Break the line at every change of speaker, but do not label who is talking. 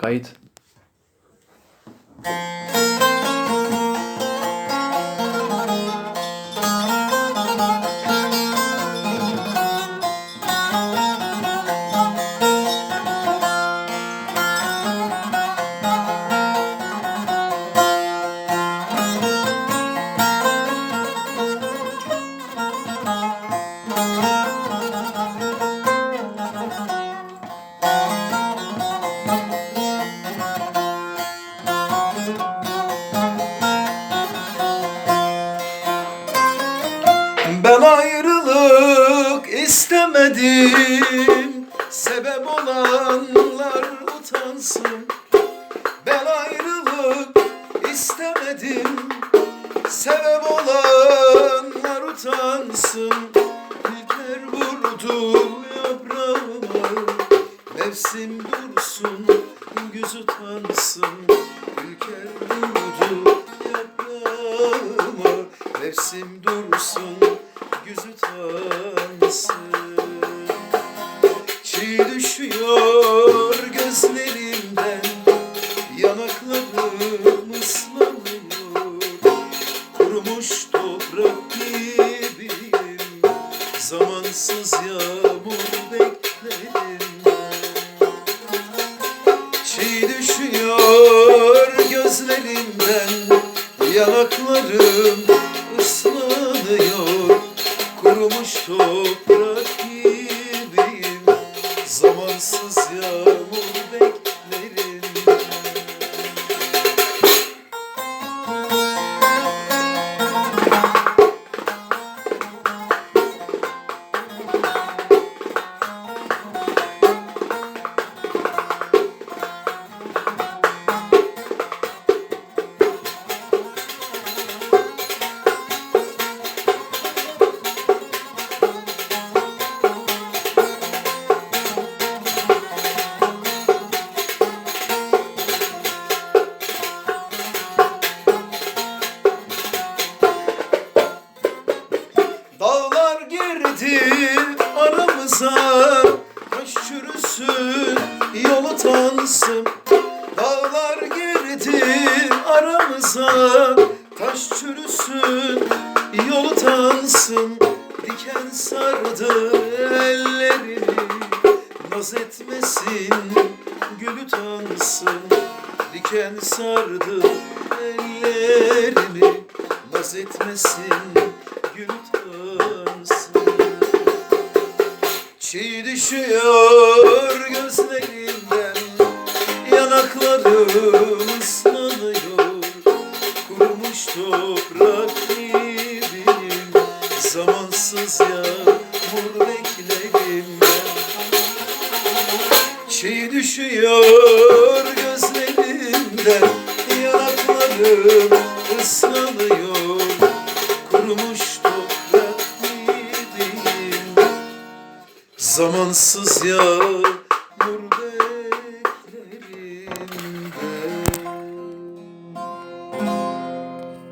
Kayıt.
İstemedim Sebep olanlar utansın. Ben ayrılık istemedim. Sebep olanlar utansın. Dilber vurdu yaprağıma. Mevsim dursun göz utansın. Ülker vurdu yaprağıma. Mevsim dursun göz utansın Çiğ düşüyor gözlerimden Yanaklarım ıslanıyor. Kurumuş toprak gibiyim. Zamansız yağmur beklerim Çiğ düşüyor gözlerimden Yanaklarım ıslanıyor Kurumuş toprak gibiyim. Zamansız girdi aramıza Taş çürüsün yol utansın. Dağlar girdi aramıza Taş çürüsün yol utansın. Diken sardı ellerini Naz etmesin gül utansın. Diken sardı ellerini Naz etmesin gül utansın Çiğ düşüyor gözlerimden Yanaklarım ıslanıyor. Kurumuş toprak gibiyim Zamansız yağmur beklerim ben. Çiğ düşüyor gözlerimden Yanaklarım Zamansız yağmur